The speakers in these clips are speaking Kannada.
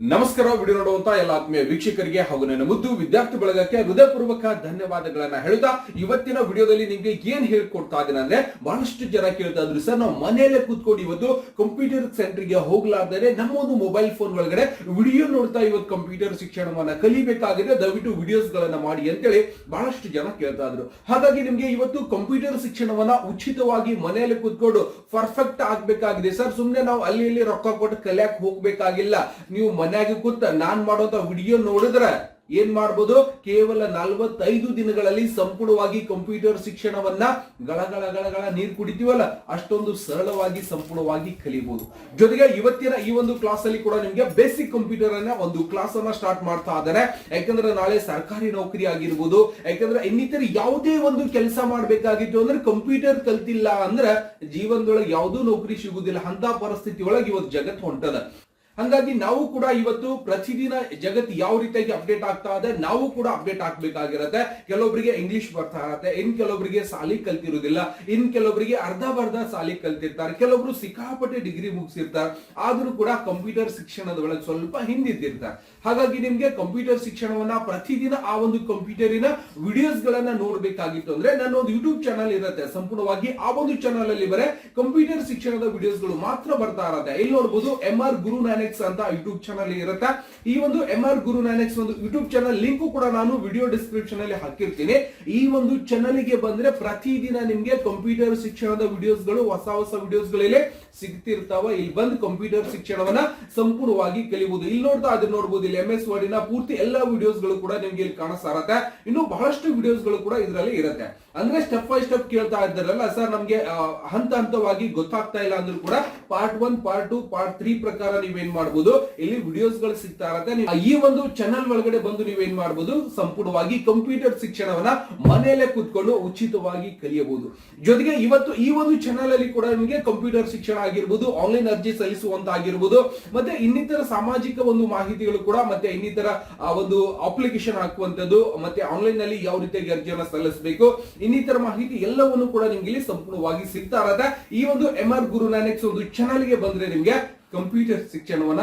ನಮಸ್ಕಾರ, ವಿಡಿಯೋ ನೋಡುವಂತ ಎಲ್ಲ ಆತ್ಮೀಯ ವೀಕ್ಷಕರಿಗೆ ಹಾಗೂ ನನ್ನ ಮುದ್ದು ವಿದ್ಯಾರ್ಥಿ ಬಳಗಕ್ಕೆ ಹೃದಯಪೂರ್ವಕ ಧನ್ಯವಾದಗಳನ್ನ ಹೇಳ್ತಾ ಇವತ್ತಿನ ವಿಡಿಯೋದಲ್ಲಿ ನಿಮ್ಗೆ ಏನ್ ಹೇಳ್ಕೊಡ್ತಾ ಇದ್ದೀನಿ ಅಂದ್ರೆ, ಬಹಳಷ್ಟು ಜನ ಕೇಳ್ತಾ ಇದ್ರು, ಸರ್, ನಾವು ಮನೆಯಲ್ಲೇ ಕೂತ್ಕೊಂಡು ಇವತ್ತು ಕಂಪ್ಯೂಟರ್ ಸೆಂಟರ್ಗೆ ಹೋಗ್ಲಾರ್ದೇ ನಮ್ಮ ಒಂದು ಮೊಬೈಲ್ ಫೋನ್ ಒಳಗಡೆ ವಿಡಿಯೋ ನೋಡ್ತಾ ಇವತ್ತು ಕಂಪ್ಯೂಟರ್ ಶಿಕ್ಷಣವನ್ನ ಕಲಿಬೇಕಾಗಿದೆ, ದಯವಿಟ್ಟು ವಿಡಿಯೋಸ್ ಗಳನ್ನ ಮಾಡಿ ಅಂತೇಳಿ ಬಹಳಷ್ಟು ಜನ ಕೇಳ್ತಾ ಇದ್ರು. ಹಾಗಾಗಿ ನಿಮ್ಗೆ ಇವತ್ತು ಕಂಪ್ಯೂಟರ್ ಶಿಕ್ಷಣವನ್ನ ಉಚಿತವಾಗಿ ಮನೆಯಲ್ಲೇ ಕೂತ್ಕೊಂಡು ಪರ್ಫೆಕ್ಟ್ ಆಗ್ಬೇಕಾಗಿದೆ. ಸರ್, ಸುಮ್ನೆ ನಾವು ಅಲ್ಲಿ ಇಲ್ಲಿ ರೊಕ್ಕ ಕೊಟ್ಟು ಕಲಿಯಕ್ ಹೋಗ್ಬೇಕಾಗಿಲ್ಲ. ನೀವು ಮನ್ಯಾಗ ಕೂತ ನಾನ್ ಮಾಡುವಂತ ವಿಡಿಯೋ ನೋಡಿದ್ರ ಏನ್ ಮಾಡ್ಬೋದು? ಕೇವಲ ನಲವತ್ತೈದು ದಿನಗಳಲ್ಲಿ ಸಂಪೂರ್ಣವಾಗಿ ಕಂಪ್ಯೂಟರ್ ಶಿಕ್ಷಣವನ್ನ ಗಳಗಳ ಗಳಗಳ ನೀರು ಕುಡಿತೀವಲ್ಲ, ಅಷ್ಟೊಂದು ಸರಳವಾಗಿ ಸಂಪೂರ್ಣವಾಗಿ ಕಲಿಬಹುದು ಜೊತೆಗೆ ಇವತ್ತಿನ ಈ ಒಂದು ಕ್ಲಾಸ್ ಅಲ್ಲಿ ಕೂಡ ನಿಮ್ಗೆ ಬೇಸಿಕ್ ಕಂಪ್ಯೂಟರ್ ಅನ್ನ ಒಂದು ಕ್ಲಾಸ್ ಅನ್ನ ಸ್ಟಾರ್ಟ್ ಮಾಡ್ತಾ ಇದ್ದಾರೆ ಯಾಕಂದ್ರೆ ನಾಳೆ ಸರ್ಕಾರಿ ನೌಕರಿ ಆಗಿರ್ಬೋದು, ಯಾಕಂದ್ರೆ ಇನ್ನಿತರ ಯಾವುದೇ ಒಂದು ಕೆಲಸ ಮಾಡ್ಬೇಕಾಗಿತ್ತು ಅಂದ್ರೆ ಕಂಪ್ಯೂಟರ್ ಕಲ್ತಿಲ್ಲ ಅಂದ್ರೆ ಜೀವನದೊಳಗೆ ಯಾವುದೂ ನೌಕರಿ ಸಿಗುದಿಲ್ಲ. ಅಂತ ಪರಿಸ್ಥಿತಿ ಒಳಗೆ ಇವತ್ತು ಜಗತ್ತು ಹೊಂಟದ. ಹಂಗಾಗಿ ನಾವು ಕೂಡ ಇವತ್ತು ಪ್ರತಿದಿನ ಜಗತ್ತು ಯಾವ ರೀತಿಯಾಗಿ ಅಪ್ಡೇಟ್ ಆಗ್ತಾ ಇದೆ, ನಾವು ಕೂಡ ಅಪ್ಡೇಟ್ ಆಗ್ಬೇಕಾಗಿರತ್ತೆ. ಕೆಲವೊಬ್ಬರಿಗೆ ಇಂಗ್ಲಿಷ್ ಬರ್ತಾ ಇರತ್ತೆ, ಇನ್ ಕೆಲವೊಬ್ಬರಿಗೆ ಸಾಲಿ ಕಲ್ತಿರೋದಿಲ್ಲ, ಇನ್ ಕೆಲವೊಬ್ಬರಿಗೆ ಅರ್ಧ ಬರ್ಧ ಸಾಲಿ ಕಲ್ತಿರ್ತಾರೆ, ಕೆಲವೊಬ್ರು ಸಿಕ್ಕಾಪಟ್ಟೆ ಡಿಗ್ರಿ ಮುಗಿಸಿರ್ತಾರೆ, ಆದ್ರೂ ಕೂಡ ಕಂಪ್ಯೂಟರ್ ಶಿಕ್ಷಣದ ಒಳಗೆ ಸ್ವಲ್ಪ ಹಿಂದಿದ್ದಿರ್ತಾರೆ. ಹಾಗಾಗಿ ನಿಮ್ಗೆ ಕಂಪ್ಯೂಟರ್ ಶಿಕ್ಷಣವನ್ನ ಪ್ರತಿದಿನ ಆ ಒಂದು ಕಂಪ್ಯೂಟರಿನ ವಿಡಿಯೋಸ್ ಗಳನ್ನ ನೋಡ್ಬೇಕಾಗಿತ್ತು ಅಂದ್ರೆ ನನ್ನ ಒಂದು ಯೂಟ್ಯೂಬ್ ಚಾನಲ್ ಇರುತ್ತೆ. ಸಂಪೂರ್ಣವಾಗಿ ಆ ಒಂದು ಚಾನಲ್ ಅಲ್ಲಿ ಬರೇ ಕಂಪ್ಯೂಟರ್ ಶಿಕ್ಷಣದ ವಿಡಿಯೋಸ್ಗಳು ಮಾತ್ರ ಬರ್ತಾ ಇರತ್ತೆ. ಇಲ್ಲಿ ನೋಡಬಹುದು ಎಂ ಆರ್ ಗುರು ಅಂತ ಯೂಟ್ಯೂಬ್ ಚಾನಲ್ ಇರುತ್ತೆ. ಈ ಒಂದು ಎಂ ಆರ್ ಗುರು ನ್ಯಾನೆಕ್ಸ್ ಒಂದು ಯೂಟ್ಯೂಬ್ ಚಾನಲ್ ಲಿಂಕ್ ಕೂಡ ನಾನು ವಿಡಿಯೋ ಡಿಸ್ಕ್ರಿಪ್ಷನ್ ಅಲ್ಲಿ ಹಾಕಿರ್ತೀನಿ. ಈ ಒಂದು ಚಾನಲ್ಗೆ ಬಂದ್ರೆ ಪ್ರತಿದಿನ ನಿಮ್ಗೆ ಕಂಪ್ಯೂಟರ್ ಶಿಕ್ಷಣದ ವಿಡಿಯೋಸ್ಗಳು, ಹೊಸ ಹೊಸ ವಿಡಿಯೋಸ್ಗಳಲ್ಲಿ ಸಿಗ್ತಿರ್ತಾವ. ಇಲ್ಲಿ ಬಂದು ಕಂಪ್ಯೂಟರ್ ಶಿಕ್ಷಣವನ್ನ ಸಂಪೂರ್ಣವಾಗಿ ಕಲಿಬಹುದು ಇಲ್ಲಿ ನೋಡ್ತಾ ಅದನ್ನ ನೋಡಬಹುದು ಇಲ್ಲಿ ಎಂ ಎಸ್ ವರ್ಡಿನ ಪೂರ್ತಿ ಎಲ್ಲಾ ವಿಡಿಯೋಸ್ಗಳು ಕೂಡ ನಿಮ್ಗೆ ಇಲ್ಲಿ ಕಾಣಿಸ್ತಾ ಇನ್ನು ಬಹಳಷ್ಟು ವಿಡಿಯೋಸ್ಗಳು ಕೂಡ ಇದರಲ್ಲಿ ಇರುತ್ತೆ. ಅಂದ್ರೆ ಸ್ಟೆಪ್ ಬೈ ಸ್ಟೆಪ್ ಕೇಳ್ತಾ ಇದ್ದಾರಲ್ಲ ಸರ್ ನಮ್ಗೆ ಹಂತ ಹಂತವಾಗಿ ಗೊತ್ತಾಗ್ತಾ ಇಲ್ಲ ಅಂದ್ರೂ ಕೂಡ part one part two part three ಪ್ರಕಾರ ನೀವೇನ್ ಮಾಡ್ಬೋದು. ಇಲ್ಲಿ ವಿಡಿಯೋಸ್ಗಳು ಸಿಗ್ತಾ ಇರತ್ತೆ. ಈ ಒಂದು ಚಾನಲ್ ಒಳಗಡೆ ಬಂದು ನೀವೇನ್ ಮಾಡಬಹುದು ಸಂಪೂರ್ಣವಾಗಿ ಕಂಪ್ಯೂಟರ್ ಶಿಕ್ಷಣವನ್ನ ಮನೆಯಲ್ಲೇ ಕುತ್ಕೊಂಡು ಉಚಿತವಾಗಿ ಕಲಿಯಬಹುದು. ಜೊತೆಗೆ ಇವತ್ತು ಈ ಒಂದು ಚಾನಲ್ ಅಲ್ಲಿ ಕೂಡ ನಿಮಗೆ ಕಂಪ್ಯೂಟರ್ ಶಿಕ್ಷಣ ಆಗಿರ್ಬೋದು ಆನ್ಲೈನ್ ಅರ್ಜಿ ಸಲ್ಲಿಸುವಂತ ಆಗಿರ್ಬೋದು ಮತ್ತೆ ಇನ್ನಿತರ ಸಾಮಾಜಿಕ ಒಂದು ಮಾಹಿತಿಗಳು ಕೂಡ, ಮತ್ತೆ ಇನ್ನಿತರ, ಆ, ಒಂದು ಅಪ್ಲಿಕೇಶನ್ ಹಾಕುವಂತದ್ದು ಮತ್ತೆ ಆನ್ಲೈನ್ನಲ್ಲಿ ಯಾವ ರೀತಿಯಾಗಿ ಅರ್ಜಿಯನ್ನು ಸಲ್ಲಿಸಬೇಕು, ಇನ್ನಿತರ ಮಾಹಿತಿ ಎಲ್ಲವನ್ನು ಕೂಡ ನಿಮ್ಗೆ ಇಲ್ಲಿ ಸಂಪೂರ್ಣವಾಗಿ ಸಿಗ್ತಾ ಇರತ್ತೆ. ಈ ಒಂದು ಎಂ ಆರ್ ಗುರು ನಾನೆಕ್ಸ್ ಒಂದು ಚಾನಲ್ಗೆ ಬಂದ್ರೆ ನಿಮ್ಗೆ ಕಂಪ್ಯೂಟರ್ ಶಿಕ್ಷಣವನ್ನ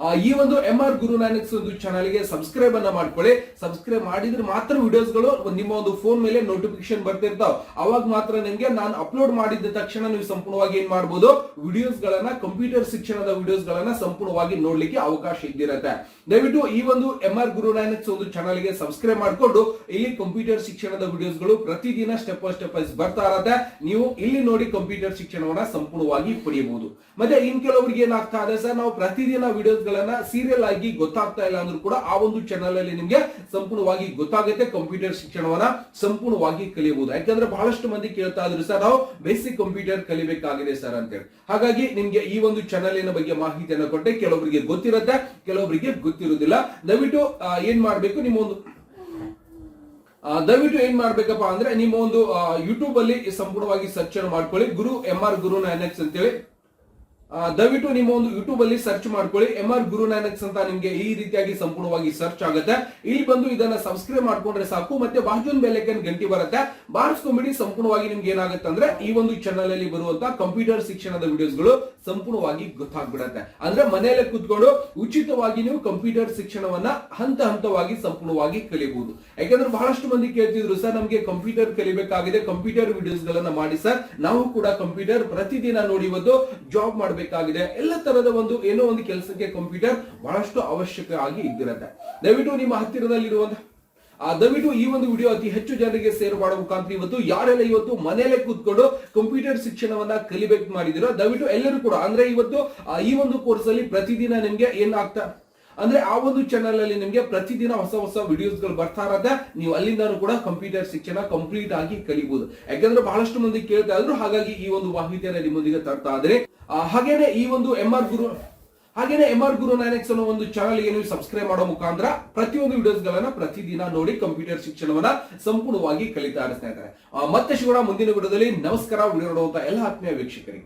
ಈ ಒಂದು ಎಂ ಆರ್ ಗುರು ನಾನಕ್ಸ್ ಒಂದು ಚಾನಲ್ಗೆ ಸಬ್ಸ್ಕ್ರೈಬ್ ಅನ್ನ ಮಾಡ್ಕೊಳ್ಳಿ. ಸಬ್ಸ್ಕ್ರೈಬ್ ಮಾಡಿದ್ರೆ ಮಾತ್ರ ವಿಡಿಯೋಸ್ಗಳು ನಿಮ್ಮ ಒಂದು ಫೋನ್ ಮೇಲೆ ನೋಟಿಫಿಕೇಶನ್ ಬರ್ತಿರ್ತಾವ ಅವಾಗ ಮಾತ್ರ ನಿಮಗೆ ನಾನು ಅಪ್ಲೋಡ್ ಮಾಡಿದ ತಕ್ಷಣ ನೀವು ಸಂಪೂರ್ಣವಾಗಿ ಏನ್ ಮಾಡಬಹುದು ವಿಡಿಯೋಸ್ ಗಳನ್ನ ಕಂಪ್ಯೂಟರ್ ಶಿಕ್ಷಣದ ವಿಡಿಯೋಸ್ ಗಳನ್ನ ಸಂಪೂರ್ಣವಾಗಿ ನೋಡ್ಲಿಕ್ಕೆ ಅವಕಾಶ ಇದ್ದಿರತ್ತೆ. ದಯವಿಟ್ಟು ಈ ಒಂದು ಎಂ ಆರ್ ಗುರು ನಾನಕ್ಸ್ ಒಂದು ಚಾನಲ್ಗೆ ಸಬ್ಸ್ಕ್ರೈಬ್ ಮಾಡ್ಕೊಂಡು, ಇಲ್ಲಿ ಕಂಪ್ಯೂಟರ್ ಶಿಕ್ಷಣದ ವಿಡಿಯೋಸ್ಗಳು ಪ್ರತಿದಿನ ಸ್ಟೆಪ್ ಬೈ ಸ್ಟೆಪ್ ವೈಸ್ ಬರ್ತಾ ಇರತ್ತೆ. ನೀವು ಇಲ್ಲಿ ನೋಡಿ ಕಂಪ್ಯೂಟರ್ ಶಿಕ್ಷಣವನ್ನ ಸಂಪೂರ್ಣವಾಗಿ ಪಡೆಯಬಹುದು ಮತ್ತೆ ಇನ್ ಕೆಲವರಿಗೆ ಏನಾಗ್ತಾ ಇದೆ ಸರ್, ನಾವು ಪ್ರತಿದಿನ ವಿಡಿಯೋಸ್ ಗಳನ್ನ ಸೀರಿಯಲ್ ಆಗಿ ಗೊತ್ತಾಗ್ತಾ ಇಲ್ಲ ಅಂದ್ರೂ ಕೂಡ ಆ ಒಂದು ಚಾನಲ್ ಅಲ್ಲಿ ನಿಮ್ಗೆ ಸಂಪೂರ್ಣವಾಗಿ ಗೊತ್ತಾಗುತ್ತೆ ಕಂಪ್ಯೂಟರ್ ಶಿಕ್ಷಣವನ್ನ ಸಂಪೂರ್ಣವಾಗಿ ಕಲಿಯಬಹುದು ಯಾಕಂದ್ರೆ ಬಹಳಷ್ಟು ಮಂದಿ ಕೇಳ್ತಾ ಇದ್ರು ಸರ್ ನಾವು ಬೇಸಿಕ್ ಕಂಪ್ಯೂಟರ್ ಕಲಿಬೇಕಾಗಿದೆ ಸರ್ ಅಂತೇಳಿ. ಹಾಗಾಗಿ ನಿಮ್ಗೆ ಈ ಒಂದು ಚಾನಲಿನ ಬಗ್ಗೆ ಮಾಹಿತಿಯನ್ನು ಕೊಟ್ಟೆ ಕೆಲವೊಬ್ಬರಿಗೆ ಗೊತ್ತಿರುತ್ತೆ ಕೆಲವೊಬ್ಬರಿಗೆ ಗೊತ್ತಿರುವುದಿಲ್ಲ. ದಯವಿಟ್ಟು ಏನ್ ಮಾಡ್ಬೇಕು ನಿಮ್ಮ ಒಂದು ದಯವಿಟ್ಟು ಏನ್ ಮಾಡ್ಬೇಕಪ್ಪ ಅಂದ್ರೆ ನಿಮ್ಮ ಒಂದು ಯೂಟ್ಯೂಬ್ ಅಲ್ಲಿ ಸಂಪೂರ್ಣವಾಗಿ ಸರ್ಚ್ ಮಾಡ್ಕೊಳ್ಳಿ. ಗುರು ಎಂ ಆರ್ ಗುರು ನಾಯನಕ್ಸ್ ಅಂತೇಳಿ. ಆ, ದಯವಿಟ್ಟು ನಿಮ್ಮ ಒಂದು ಯೂಟ್ಯೂಬ್ ಅಲ್ಲಿ ಸರ್ಚ್ ಮಾಡ್ಕೊಳ್ಳಿ. ಎಂ ಆರ್ ಗುರು ನಾನಕ್ಸ್ ಅಂತ ನಿಮ್ಗೆ ಈ ರೀತಿಯಾಗಿ ಸಂಪೂರ್ಣವಾಗಿ ಸರ್ಚ್ ಆಗುತ್ತೆ. ಇಲ್ಲಿ ಬಂದು ಇದನ್ನ ಸಬ್ಸ್ಕ್ರೈಬ್ ಮಾಡ್ಕೊಂಡ್ರೆ ಸಾಕು. ಮತ್ತೆ ಬಾಜುನ್ ಬೆಲೆಕನ್ ಗಂಟಿ ಬರುತ್ತೆ. ಬಾರಿಸ್ಕೊಂಬಿಡಿ ಸಂಪೂರ್ಣವಾಗಿ ನಿಮ್ಗೆ ಏನಾಗುತ್ತೆ ಅಂದ್ರೆ ಈ ಒಂದು ಚಾನಲ್ ಅಲ್ಲಿ ಬರುವಂತಹ ಕಂಪ್ಯೂಟರ್ ಶಿಕ್ಷಣದ ವಿಡಿಯೋಸ್ಗಳು ಸಂಪೂರ್ಣವಾಗಿ ಗೊತ್ತಾಗ್ಬಿಡತ್ತೆ. ಅಂದ್ರೆ ಮನೆಯಲ್ಲೇ ಕೂತ್ಕೊಂಡು ಉಚಿತವಾಗಿ ನೀವು ಕಂಪ್ಯೂಟರ್ ಶಿಕ್ಷಣವನ್ನ ಹಂತ ಹಂತವಾಗಿ ಸಂಪೂರ್ಣವಾಗಿ ಕಲಿಬಹುದು ಯಾಕಂದ್ರೆ ಬಹಳಷ್ಟು ಮಂದಿ ಕೇಳ್ತಿದ್ರು, ಸರ್, ನಮ್ಗೆ ಕಂಪ್ಯೂಟರ್ ಕಲಿಬೇಕಾಗಿದೆ. ಕಂಪ್ಯೂಟರ್ ವಿಡಿಯೋಸ್ ಗಳನ್ನ ಮಾಡಿ, ಸರ್. ನಾವು ಕೂಡ ಕಂಪ್ಯೂಟರ್ ಪ್ರತಿದಿನ ನೋಡಿ ಇವತ್ತು ಜಾಬ್ ಮಾಡಬೇಕಾಗಿದೆ ಎಲ್ಲ ತರದ ಒಂದು ಏನೋ ಒಂದು ಕೆಲಸಕ್ಕೆ ಕಂಪ್ಯೂಟರ್ ಬಹಳಷ್ಟು ಅವಶ್ಯಕ ಆಗಿ ಇದ್ದಿರತ್ತೆ. ದಯವಿಟ್ಟು ನಿಮ್ಮ ಹತ್ತಿರದಲ್ಲಿರುವಂತಹ, ಆ, ದಯವಿಟ್ಟು ಈ ಒಂದು ವಿಡಿಯೋ ಅತಿ ಹೆಚ್ಚು ಜನರಿಗೆ ಸೇರ್ ಮಾಡೋ ಮುಖಾಂತರ ಇವತ್ತು ಯಾರೆಲ್ಲ ಇವತ್ತು ಮನೆಯಲ್ಲೇ ಕೂತ್ಕೊಂಡು ಕಂಪ್ಯೂಟರ್ ಶಿಕ್ಷಣವನ್ನ ಕಲಿಬೇಕು ಮಾಡಿದಿರೋ, ದಯವಿಟ್ಟು ಎಲ್ಲರೂ ಕೂಡ, ಅಂದ್ರೆ ಇವತ್ತು ಈ ಒಂದು ಕೋರ್ಸ್ ಅಲ್ಲಿ ಪ್ರತಿದಿನ ನಿಮ್ಗೆ ಏನಾಗ್ತಾ ಅಂದ್ರೆ ಆ ಒಂದು ಚಾನಲ್ ಅಲ್ಲಿ ನಿಮ್ಗೆ ಪ್ರತಿದಿನ ಹೊಸ ಹೊಸ ವಿಡಿಯೋಸ್ಗಳು ಬರ್ತಾ ಇರತ್ತೆ. ನೀವು ಅಲ್ಲಿಂದ ಕೂಡ ಕಂಪ್ಯೂಟರ್ ಶಿಕ್ಷಣ ಕಂಪ್ಲೀಟ್ ಆಗಿ ಕಲಿಬಹುದು ಯಾಕಂದ್ರೆ ಬಹಳಷ್ಟು ಮಂದಿ ಕೇಳ್ತಾ ಇದ್ರು, ಹಾಗಾಗಿ ಈ ಒಂದು ಮಾಹಿತಿಯನ್ನ ನಿಮ್ಮೊಂದಿಗೆ ತರ್ತಾ ಇದ್ರೆ ಹಾಗೇನೆ ಈ ಒಂದು ಎಂ ಆರ್ ಗುರು ಹಾಗೇನೆ ಎಂ ಆರ್ ಗುರು ನೈನೆಕ್ಸ್ ಅನ್ನೋ ಒಂದು ಚಾನಲ್ ನೀವು ಸಬ್ಸ್ಕ್ರೈಬ್ ಮಾಡೋ ಮುಖಾಂತರ ಪ್ರತಿಯೊಂದು ವಿಡಿಯೋಸ್ ಗಳನ್ನ ಪ್ರತಿದಿನ ನೋಡಿ ಕಂಪ್ಯೂಟರ್ ಶಿಕ್ಷಣವನ್ನ ಸಂಪೂರ್ಣವಾಗಿ ಕಲಿತಾ ಇರಿಸ್ತಾ ಇದ್ದಾರೆ. ಮತ್ತೆ ಶಿವಣ ಮುಂದಿನ ವಿಡಿಯೋದಲ್ಲಿ ನಮಸ್ಕಾರ ವಿಡಿಯೋ ಎಲ್ಲ ಆತ್ಮೀಯ ವೀಕ್ಷಕರಿಗೆ.